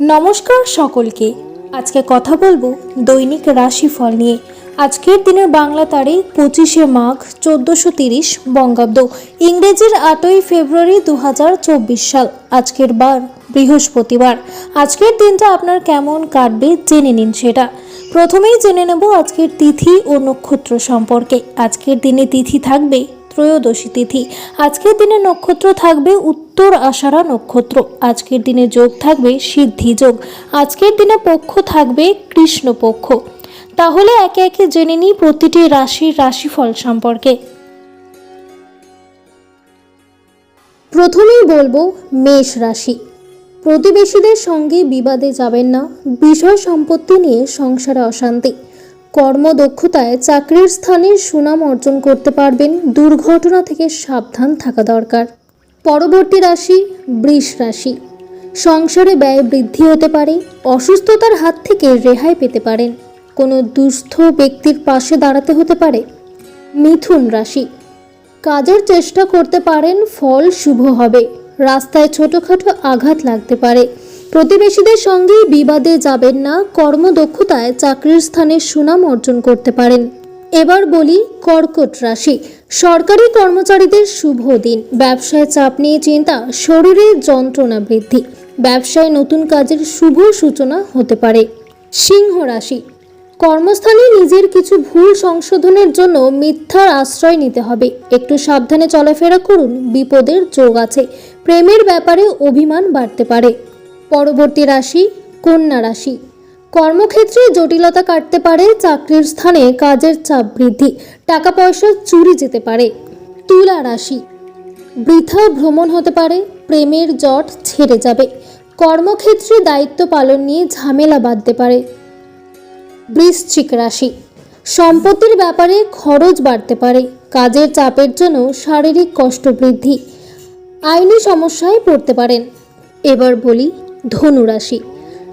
নমস্কার সকলকে। আজকে কথা বলব দৈনিক রাশিফল নিয়ে। আজকের দিনের বাংলা তারিখ পঁচিশে মাঘ চোদ্দোশো তিরিশ বঙ্গাব্দ। ইংরেজির আটই ফেব্রুয়ারি দু হাজার চব্বিশ সাল, আজকের বার বৃহস্পতিবার। আজকের দিনটা আপনার কেমন কাটবে জেনে নিন সেটা। প্রথমেই জেনে নেব আজকের তিথি ও নক্ষত্র সম্পর্কে। আজকের দিনে তিথি থাকবে ত্রয়োদশী তিথি। আজকের দিনে নক্ষত্র থাকবে উত্তর আষাঢ়া নক্ষত্র। আজকের দিনে যোগ থাকবে সিদ্ধি যোগ। আজকের দিনে পক্ষ থাকবে কৃষ্ণ পক্ষ। তাহলে একে একে জেনে নিই প্রতিটি রাশির রাশিফল সম্পর্কে। প্রথমেই বলব মেষ রাশি। প্রতিবেশীদের সঙ্গে বিবাদে যাবেন না। বিষয় সম্পত্তি নিয়ে সংসারে অশান্তি। কর্মদক্ষতায় চাকরির স্থানে সুনাম অর্জন করতে পারবেন, দুর্ঘটনা থেকে সাবধান থাকা দরকার। পরবর্তী রাশি বৃষ রাশি। সংসারে ব্যয় বৃদ্ধি হতে পারে, অসুস্থতার হাত থেকে রেহাই পেতে পারেন। কোনো দুস্থ ব্যক্তির পাশে দাঁড়াতে হতে পারে। মিথুন রাশি। কাজের চেষ্টা করতে পারেন, ফল শুভ হবে। রাস্তায় ছোটোখাটো আঘাত লাগতে পারে। প্রতিবেশীদের সঙ্গে বিবাদে যাবেন না, কর্মদক্ষতায় চাকরির স্থানে সুনাম অর্জন করতে পারেন। এবার বলি কর্কট রাশি। সরকারি কর্মচারীদের শুভ দিন। ব্যবসায় চাপ নিয়ে চিন্তা, শরীরে যন্ত্রণা বৃদ্ধি। ব্যবসায় নতুন কাজের শুভ সূচনা হতে পারে। সিংহ রাশি। কর্মস্থানে নিজের কিছু ভুল সংশোধনের জন্য মিথ্যার আশ্রয় নিতে হবে। একটু সাবধানে চলাফেরা করুন, বিপদের যোগ আছে। প্রেমের ব্যাপারে অভিমান বাড়তে পারে। পরবর্তী রাশি, কন্যা রাশি। কর্মক্ষেত্রে জটিলতা কাটতে পারে, চাকরির স্থানে কাজের চাপ বৃদ্ধি টাকা পয়সা চুরি যেতে পারে। তুলা রাশি। বৃথা ভ্রমণ হতে পারে, প্রেমের জট ছেড়ে যাবে। কর্মক্ষেত্রে দায়িত্ব পালন নিয়ে ঝামেলা বাঁধতে পারে। বৃশ্চিক রাশি। সম্পত্তির ব্যাপারে খরচ বাড়তে পারে, কাজের চাপের জন্য শারীরিক কষ্ট বৃদ্ধি, আইনি সমস্যায় পড়তে পারেন। এবার বলি ধনু রাশি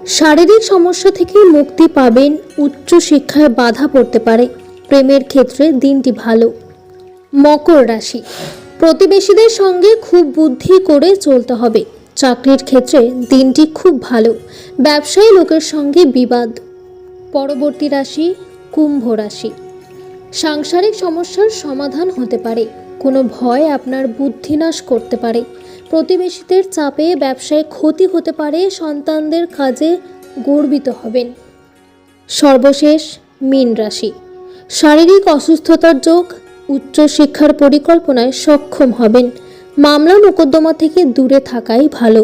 শারীরিক সমস্যা থেকে মুক্তি পাবেন, উচ্চ শিক্ষায় বাধা পড়তে পারে। প্রেমের ক্ষেত্রে দিনটি ভালো। মকর রাশি। প্রতিবেশীদের সঙ্গে খুব বুদ্ধি করে চলতে হবে। চাকরির ক্ষেত্রে দিনটি খুব ভালো। ব্যবসায়ী লোকের সঙ্গে বিবাদ। পরবর্তী রাশি, কুম্ভ রাশি। সাংসারিক সমস্যার সমাধান হতে পারে। কোনো ভয় আপনার বুদ্ধিনাশ করতে পারে। প্রতিবেশীদের চাপে ব্যবসায় ক্ষতি হতে পারে, সন্তানদের কাজে গর্বিত হবেন। সর্বশেষ, মীন রাশি। শারীরিক অসুস্থতার যোগ উচ্চশিক্ষার পরিকল্পনায় সক্ষম হবেন। মামলা মোকদ্দমা থেকে দূরে থাকাই ভালো।